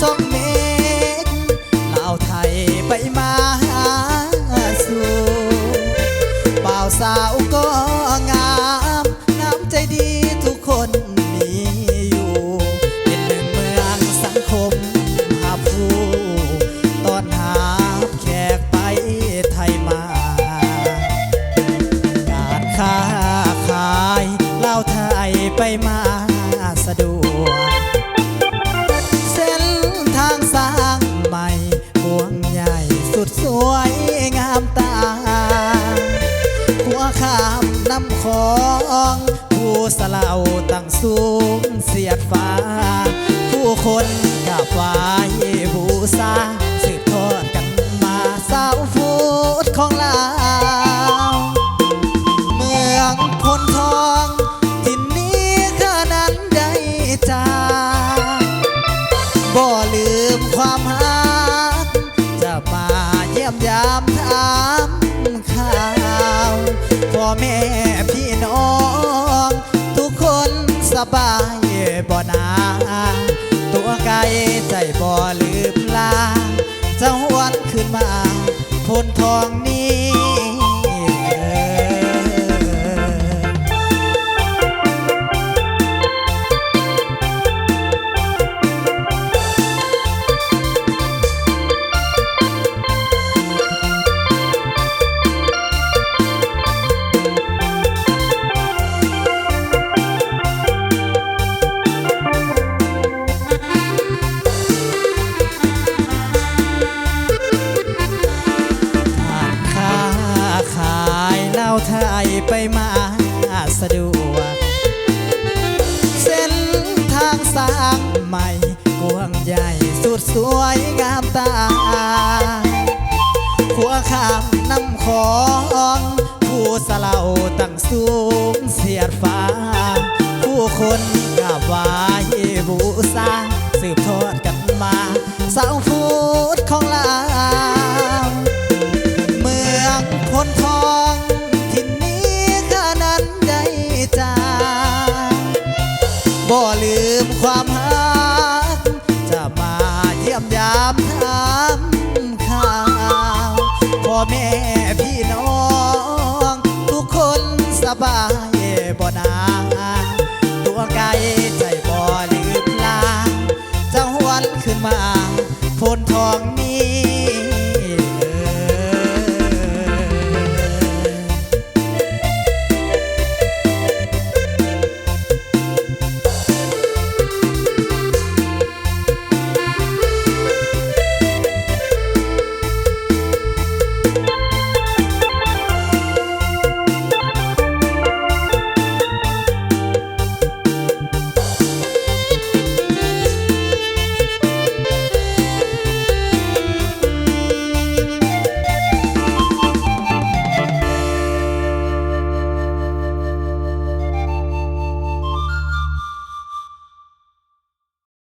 สองเมตรลาวไทยไปมาหาสู่บ่าวสาวก็งามน้ำใจดีทุกคนมีอยู่ เป็นหนึ่งเมืองสังคมหาผู้ตอนหาแขกไปไทยมา การค้าขายลาวไทยไปมาสะดวก สลาวตั้งสูงเสียดฟ้า ผู้คนกับไหวบูซาสืบทอดกันมาสาวฟูดของลาวเมืองพลทองที่นนี้ข้านั้นได้จากบ่ลืมความหักจะมาเยี่ยมยาม บายบ่นาตัวไกลใจบ่ลืมลาจะหวนขึ้นมาพนทองนี้ ไปมาสะดวก เส้นทางสร้างใหม่กว้างใหญ่สุดสวยงามตาขัวข้ามน้ำของผู้สลาวตั้งสูงเสียดฟ้า ผู้คนกราบไหวบูชา บายบ่นาตัวไกลใจบ่ลืมลาจะหวนขึ้นมาพนทองนี้